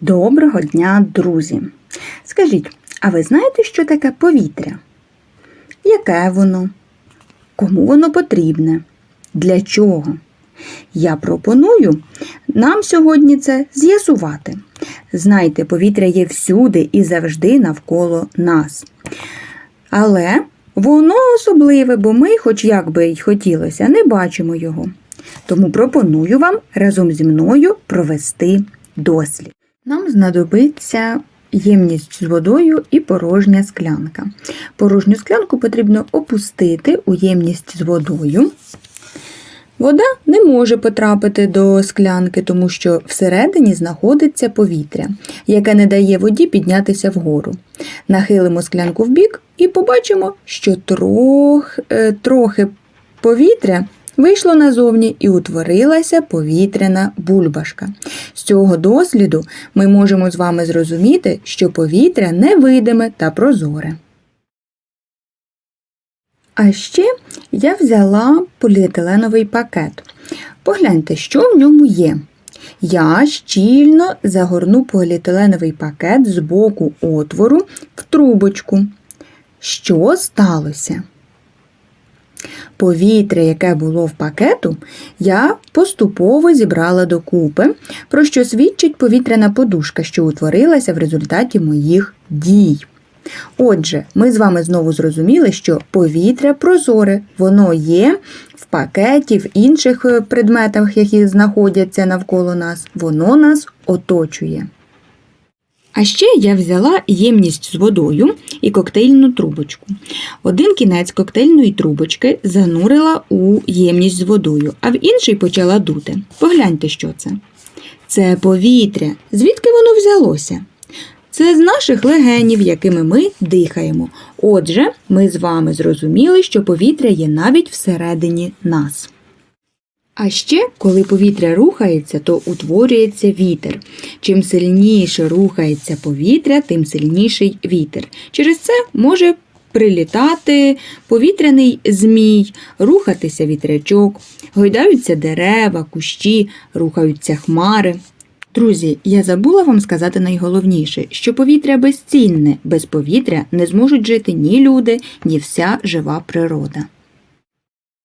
Доброго дня, друзі! Скажіть, а ви знаєте, що таке повітря? Яке воно? Кому воно потрібне? Для чого? Я пропоную нам сьогодні це з'ясувати. Знайте, повітря є всюди і завжди навколо нас. Але воно особливе, бо ми, хоч як би й хотілося, не бачимо його. Тому пропоную вам разом зі мною провести дослід. Нам знадобиться ємність з водою і порожня склянка. Порожню склянку потрібно опустити у ємність з водою. Вода не може потрапити до склянки, тому що всередині знаходиться повітря, яке не дає воді піднятися вгору. Нахилимо склянку вбік і побачимо, що трох, е, трохи повітря вийшло назовні і утворилася повітряна бульбашка. З цього досліду ми можемо з вами зрозуміти, що повітря невидиме та прозоре. А ще я взяла поліетиленовий пакет. Погляньте, що в ньому є. Я щільно загорну поліетиленовий пакет з боку отвору в трубочку. Що сталося? Повітря, яке було в пакету, я поступово зібрала докупи, про що свідчить повітряна подушка, що утворилася в результаті моїх дій. Отже, ми з вами знову зрозуміли, що повітря прозоре, воно є в пакеті, в інших е, предметах, які знаходяться навколо нас, воно нас оточує. А ще я взяла ємність з водою і коктейльну трубочку. Один кінець коктейльної трубочки занурила у ємність з водою, а в інший почала дути. Погляньте, що це. Це повітря. Звідки воно взялося? Це з наших легенів, якими ми дихаємо. Отже, ми з вами зрозуміли, що повітря є навіть всередині нас. А ще, коли повітря рухається, то утворюється вітер. Чим сильніше рухається повітря, тим сильніший вітер. Через це може прилітати повітряний змій, рухатися вітрячок, гойдаються дерева, кущі, рухаються хмари. Друзі, я забула вам сказати найголовніше, що повітря безцінне, без повітря не зможуть жити ні люди, ні вся жива природа.